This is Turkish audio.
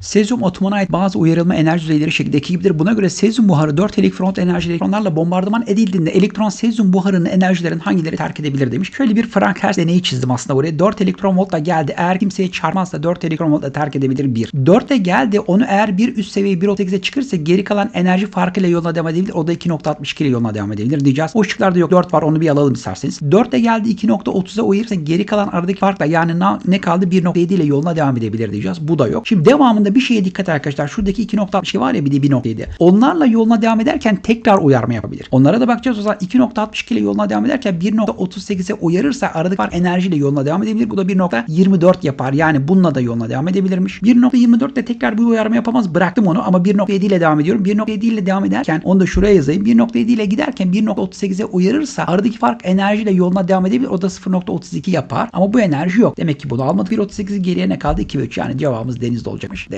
Sezyum atomuna ait bazı uyarılma enerji düzeyleri şekildeki gibidir. Buna göre sezyum buharı 4 elektron enerjili elektronlarla bombardıman edildiğinde elektron sezyum buharının enerjilerin hangileri terk edebilir demiş. Şöyle bir Frank Hertz deneyi çizdim aslında buraya. 4 elektron voltla geldi. Eğer kimseye çarpmazsa 4 elektron voltla terk edebilir 1. 4'e geldi. Onu eğer bir üst seviye 1.8'e çıkırsa geri kalan enerji farkıyla yoluna devam edebilir. O da 2.62 ile yoluna devam edebilir diyeceğiz. O şıklarda yok. 4 var onu bir alalım isterseniz. 4'e geldi 2.30'a uyarırsa geri kalan aradaki farkla yani ne kaldı 1.7 ile yoluna devam edebilir diyeceğiz. Bu da yok. Şimdi devamında bir şeye dikkat arkadaşlar. Şuradaki 2.62 var ya bir de 1.7. Onlarla yoluna devam ederken tekrar uyarma yapabilir. Onlara da bakacağız o zaman 2.62 ile yoluna devam ederken 1.38'e uyarırsa aradaki fark enerjiyle yoluna devam edebilir. Bu da 1.24 yapar. Yani bununla da yoluna devam edebilirmiş. 1.24 ile tekrar bu uyarma yapamaz. Bıraktım onu ama 1.7 ile devam ediyorum. 1.7 ile devam ederken onu da şuraya yazayım. 1.7 ile giderken 1.38'e uyarırsa aradaki fark enerjiyle yoluna devam edebilir. O da 0.32 yapar. Ama bu enerji yok. Demek ki bunu almadı. 1.38 geriye ne kaldı? 2 ve 3 yani cevabımız denizde olacakmış deriz.